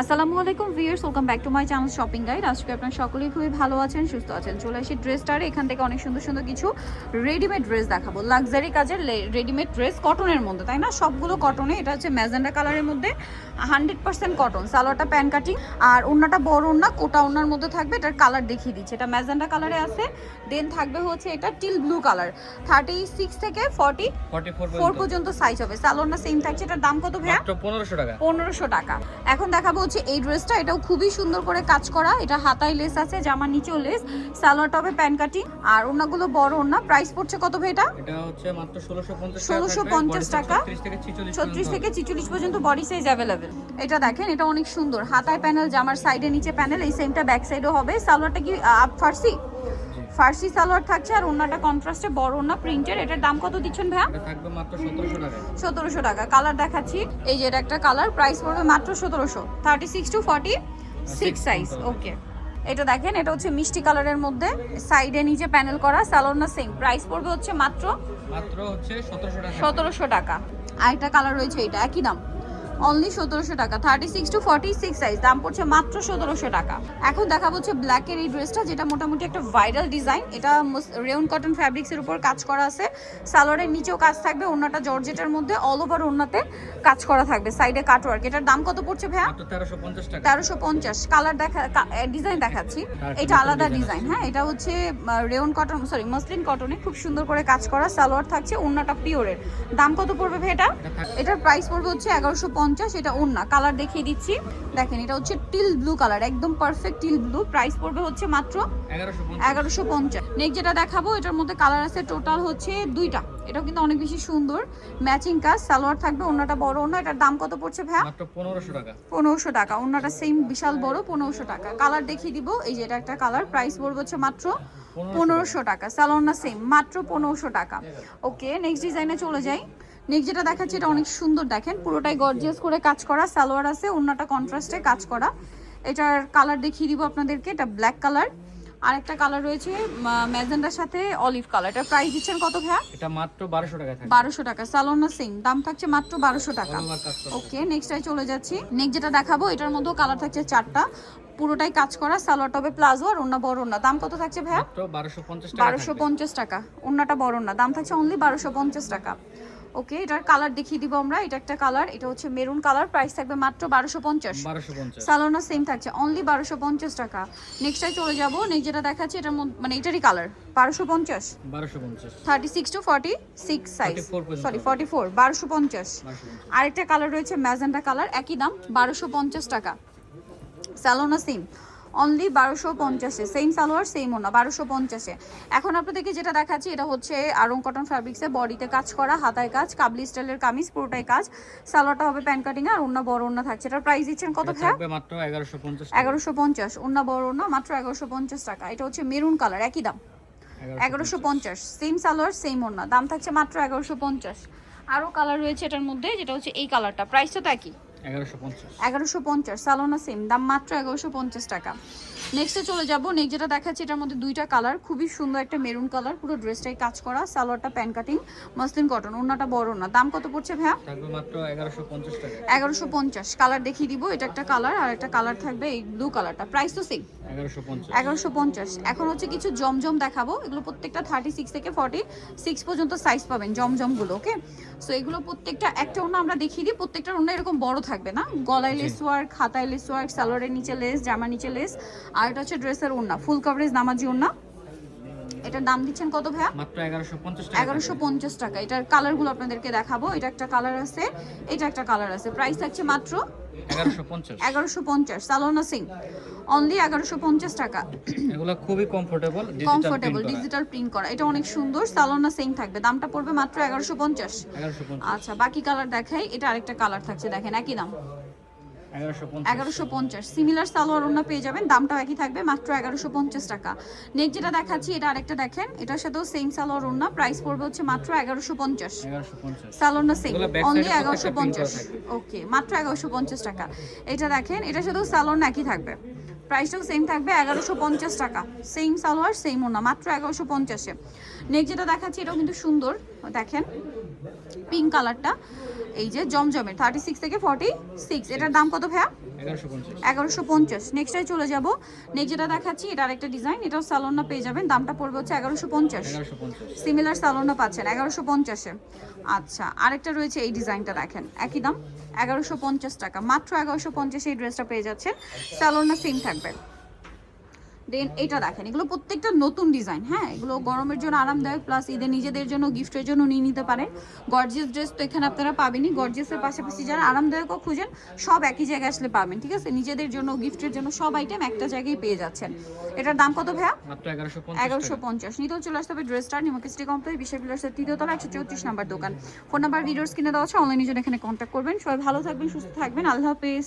আসসালামু আলাইকুম viewers welcome back to my channel shopping guide. আজকে আপনারা সকলেই খুবই ভালো আছেন সুস্থ আছেন। চলে আসি ড্রেসটারে এখান থেকে অনেক সুন্দর সুন্দর কিছু রেডিমেড ড্রেস দেখাবো। লাক্সারি কাজের রেডিমেড ড্রেস কটনের মধ্যে তাই না? সবগুলো কটনে এটা হচ্ছে ম্যাজেন্ডা কালারের মধ্যে হান্ড্রেড পার্সেন্ট কটন সালোয়ারটা প্যান কাটিং আর ওড়নাটা বড় ওড়না কোটা ওড়নার মধ্যে থাকবে এটার কালার দেখিয়ে দিচ্ছে। এটা ম্যাজেন্ডা কালারে আছে দেন থাকবে হচ্ছে এটা teal blue colour thirty six থেকে ফর্টি ফোর পর্যন্ত। সাইজ হবে। সালোয়ারটা সেম থাকছে এটার দাম কত ভাইয়া? 1500 টাকা। পনেরোশো টাকা। এখন দেখাবো হচ্ছে এই ড্রেসটা। এটাও খুবই সুন্দর করে কাজ করা। এটা হাতায় লেস আছে জামার নিচেও লেস সালোয়ার টপে প্যান কাটিং আর ওনাগুলো বড় ওনা প্রাইস পড়ছে কত ভাই এটা? এটা হচ্ছে মাত্র 1650 1650 টাকা। 36 থেকে 46 ছত্রিশ থেকে চিচল্লিশ পর্যন্ত বডি সাইজ অ্যাভেলেবেল এটা দেখেন এটা অনেক সুন্দর। হাতায় প্যানেল জামার সাইডে নিচে প্যানেল এই সেমটা ব্যাক সাইডও হবে। সালোয়ারটা কি আপ ফার্সি ফার্সি সালোয়ার থাকছে আর ওনাটা কন্ট্রাস্টে বড় ওনা প্রিন্টের। এটার দাম কত দিচ্ছেন ভাইয়া? থাকবে মাত্র 1700 টাকা সতেরোশো টাকা। কালার দেখাচ্ছি। এই যে এটা একটা কালার প্রাইস পড়বে মাত্র সতেরোশো। Thirty six to forty six size okay এটা দেখেন এটা হচ্ছে মিষ্টি কালারের মধ্যে। সাইডে নিচে প্যানেল করা স্যালোনা সেম প্রাইস পড়বে হচ্ছে মাত্র মাত্র হচ্ছে 1700 টাকা। সতেরোশো টাকা। আর একটা কালার রয়েছে এটা একই দাম। অনলি সতেরোশো টাকা। Thirty six to forty six size দাম পড়ছে মাত্র সতেরোশো টাকা। এখন দেখা হচ্ছে ব্ল্যাকের এই ড্রেসটা যেটা মোটামুটি একটা ভাইরাল ডিজাইন এটা রেউন কটন ফ্যাব্রিক্সের উপর কাজ করা আছে। সালোয়ারের নিচেও কাজ থাকবে ওনাটা জর্জেটের মধ্যে অল ওভার ওনাতে কাজ করা থাকবে সাইডে কাটওয়ার্ক এটার দাম কত পড়ছে ভাইয়া? মাত্র 1350 টাকা। তেরোশো পঞ্চাশ। কালার দেখা ডিজাইন দেখাচ্ছি। এটা আলাদা ডিজাইন হ্যাঁ এটা হচ্ছে রেউন কটন সরি মসলিন কটনে খুব সুন্দর করে কাজ করা সালোয়ার থাকছে ওন্নাটা পিওরের দাম কত পড়বে ভাই এটা? এটার প্রাইস পড়বে হচ্ছে এগারোশো পঞ্চাশ এটা ওন্না কালার দেখিয়ে দিচ্ছি। দেখেন এটা হচ্ছে টিল ব্লু কালার একদম পারফেক্ট টিল ব্লু প্রাইস পড়বে হচ্ছে মাত্র এগারোশো পঞ্চাশ। নেক্সট যেটা দেখাবো এটার মধ্যে কালার আছে টোটাল হচ্ছে দুইটা। এটাও কিন্তু অনেক বেশি সুন্দর। ম্যাচিং কাজ সালোয়ার থাকবে ওন্নাটা বড় ওন্না এটার দাম কত পড়ছে ভাইয়া? মাত্র 1500 টাকা। পনেরোশো টাকা। অন্যটা সেম বিশাল বড় পনেরোশো টাকা। কালার দেখিয়ে দিব এই যে এটা একটা কালার প্রাইস পড়বে হচ্ছে মাত্র পনেরোশো টাকা। সালোয়ার না সেম মাত্র পনেরোশো টাকা। ওকে নেক্সট ডিজাইনে চলে যাই। নেক্সট যেটা দেখাচ্ছি এটা অনেক সুন্দর দেখেন পুরোটাই গর্জিয়াস করে কাজ করা সালোয়ার আছে অন্যটা কন্ট্রাস্টে কাজ করা। এটার কালার দেখিয়ে দিব আপনাদেরকে এটা ব্ল্যাক কালার আর একটা কালার রয়েছে ম্যাজেন্ডার সাথে অলিভ কালার এটা প্রাইস দিচ্ছেন কত ভাইয়া? এটা মাত্র 1200 টাকা থাকবে। বারোশো টাকা সালোনা সেম দাম থাকছে মাত্র বারোশো টাকা। ওকে নেক্সটে চলে যাচ্ছি। নেক্সট যেটা দেখাবো এটার মধ্যেও কালার থাকছে চারটা। পুরোটাই কাজ করা সালোয়ার টবে প্লাজো আর অন্য বড় না দাম কত থাকছে ভাইয়া? মাত্র 1250 টাকা বারোশো থাকবে। পঞ্চাশ টাকা। অন্যটা বড় না দাম থাকছে অনলি বারোশো পঞ্চাশ টাকা। ওকে এটার কালার দেখিয়ে দিব আমরা। এটা একটা কালার এটা হচ্ছে মেরুন কালার প্রাইস থাকবে মাত্র বারোশো পঞ্চাশ। 1250 সালোনা সেম থাকছে অনলি বারোশো পঞ্চাশ টাকা। নেক্সটে চলে যাব নেক্সট যেটা দেখাচ্ছি এটার মধ্যে মানে এটারই কালার বারোশো পঞ্চাশ। Thirty six to forty six size sorry forty four বারোশো পঞ্চাশ। আরেকটা কালার রয়েছে ম্যাজেন্টা কালার একই দাম বারোশো পঞ্চাশ টাকা। স্যালোনা সেম অনলি বারোশো পঞ্চাশে। সেম সালোয়ার সেম ওনা বারোশো পঞ্চাশে। এখন আপনাদেরকে যেটা দেখাচ্ছি এটা হচ্ছে আরং কটন ফ্যাব্রিক্সে বডিতে কাজ করা হাতায় কাজ কাবলি স্টাইলের কামিজ পুরোটাই কাজ। সালোয়ারটা হবে প্যান কাটিং আর অন্য বড় ওনা থাকছে। এটার প্রাইস দিচ্ছেন কত থাকবে মাত্র 1150 টাকা। এগারোশো পঞ্চাশ অন্য বড় ওনা মাত্র এগারোশো পঞ্চাশ টাকা। এটা হচ্ছে মেরুন কালার একই দাম। এগারোশো পঞ্চাশ। সেম সালোয়ার সেম ওড়না। দাম থাকছে মাত্র এগারোশো পঞ্চাশ। আরও কালার রয়েছে এটার মধ্যে যেটা হচ্ছে এই কালারটা। প্রাইসটা তো একই। 1150 এগারোশো পঞ্চাশ। সালোনা সেম দাম মাত্র এগারোশো পঞ্চাশ টাকা। নেক্সটে চলে যাব নেক্সট যেটা দেখাচ্ছি এটার মধ্যে দুইটা কালার খুবই সুন্দর একটা মেরুন কালার পুরো ড্রেসটাই কাজ করা সালোয়ারটা প্যান কাটিং মসলিন কটন বড় না দাম কত পড়ছে ভাইয়া? থাকবে মাত্র 1150 টাকা। এগারোশো পঞ্চাশ কালার দেখিয়ে দিব এটা একটা কালার আর একটা কালার থাকবে এই ব্লু কালারটা প্রাইস তো সেম এগারোশো পঞ্চাশ। এখন হচ্ছে কিছু জমজম দেখাবো এগুলো প্রত্যেকটা থার্টি সিক্স থেকে ফর্টি সিক্স পর্যন্ত সাইজ পাবেন জমজমগুলো ওকে সো এগুলো প্রত্যেকটা একটা অন্য আমরা দেখিয়ে দিই প্রত্যেকটা অন্য এরকম বড় থাকবে না। গলায় লেস ওয়ার্ক খাতায় লেস ওয়ার্ক সালোয়ারের নিচে লেস জামার নিচে লেস আর এটা হচ্ছে ড্রেসের ওড়না ফুল কভারেজ নামাজি ওড়না। এটার দাম দিচ্ছেন কত ভাইয়া? মাত্র 1150 টাকা এগারোশো পঞ্চাশ টাকা। এটার কালারগুলো আপনাদেরকে দেখাবো। এটা একটা কালার আছে এটা একটা কালার আছে। প্রাইস থাকছে মাত্র 1150 এগারোশো পঞ্চাশ। সালোনা সিং। অনলি এগারোশো পঞ্চাশ টাকা। এগুলো খুবই কমফোর্টেবল কমফোর্টেবল ডিজিটাল প্রিন্ট করা। এটা অনেক সুন্দর সালোনা সিং থাকবে। দামটা পড়বে মাত্র এগারোশো পঞ্চাশ। আচ্ছা বাকি কালার দেখাই। এটা আরেকটা কালার থাকছে দেখেন একই দাম। 1150 এগারোশো পঞ্চাশ। সিমিলার সালোয়ার ওনা পেয়ে যাবেন দামটাও একই থাকবে মাত্র এগারোশো পঞ্চাশ টাকা। নেক্সট যেটা দেখাচ্ছি এটা আরেকটা দেখেন এটার সাথেও সেম সালোয়ার ওনা প্রাইস পড়বে হচ্ছে মাত্র এগারোশো পঞ্চাশ। 1150 সালোনা সেম অনলি এগারোশো পঞ্চাশ। ওকে মাত্র এগারোশো পঞ্চাশ টাকা। এটা দেখেন এটার সাথেও সালোয়ার একই থাকবে। প্রাইসটাও সেম থাকবে এগারোশো পঞ্চাশ টাকা। সেম সালোয়ার সেম ওনা মাত্র এগারোশো পঞ্চাশে। নেক্সট যেটা দেখাচ্ছি এটাও কিন্তু সুন্দর। দেখেন পিঙ্ক কালারটা এই যে জমজমের থার্টি সিক্স থেকে ফর্টি সিক্স এটার দাম কত ভাইয়া? এগারোশো পঞ্চাশ। নেক্সটটাই চলে যাব। নেক্সট যেটা দেখাচ্ছি এটা আরেকটা ডিজাইন এটাও সালোনা পেয়ে যাবেন। দামটা পড়বে হচ্ছে এগারোশো পঞ্চাশ। সিমিলার সালোনা পাচ্ছেন এগারোশো পঞ্চাশে। আচ্ছা আরেকটা রয়েছে এই ডিজাইনটা দেখেন একই দাম এগারোশো পঞ্চাশ টাকা। মাত্র এগারোশো পঞ্চাশে এই ড্রেসটা পেয়ে যাচ্ছেন। সালোনা সেম থাকবে। দেন এটা দেখেন এগুলো প্রত্যেকটা নতুন ডিজাইন হ্যাঁ? এগুলো গরমের জন্য আরামদায়ক প্লাস ঈদের নিজেদের জন্য গিফটের জন্য নিয়ে নিতে পারেন। গর্জিয়াস ড্রেস তো এখানে আপনারা পাবেনই। গর্জিয়াসের পাশাপাশি যারা আরামদায়কও খুঁজেন সব একই জায়গায় আসলে পাবেন ঠিক আছে? নিজেদের জন্য গিফটের জন্য সব আইটেম একটা জায়গায় পেয়ে যাচ্ছেন। এটার দাম কত ভাইয়া? এগারোশো পঞ্চাশ নিতেও চলে আসতে হবে ড্রেসটা নিমকিস্ট্রি কমপ্লেক্স বিশাল বিলাসের তৃতীয় তলা একশো চৌত্রিশ নাম্বার দোকান। ফোন নাম্বার ভিডিওস কিনে দেওয়া আছে অনলাইনে জন্য এখানে কন্ট্যাক্ট করবেন। সবাই ভালো থাকবেন সুস্থ থাকবেন। আল্লাহ হাফেজ।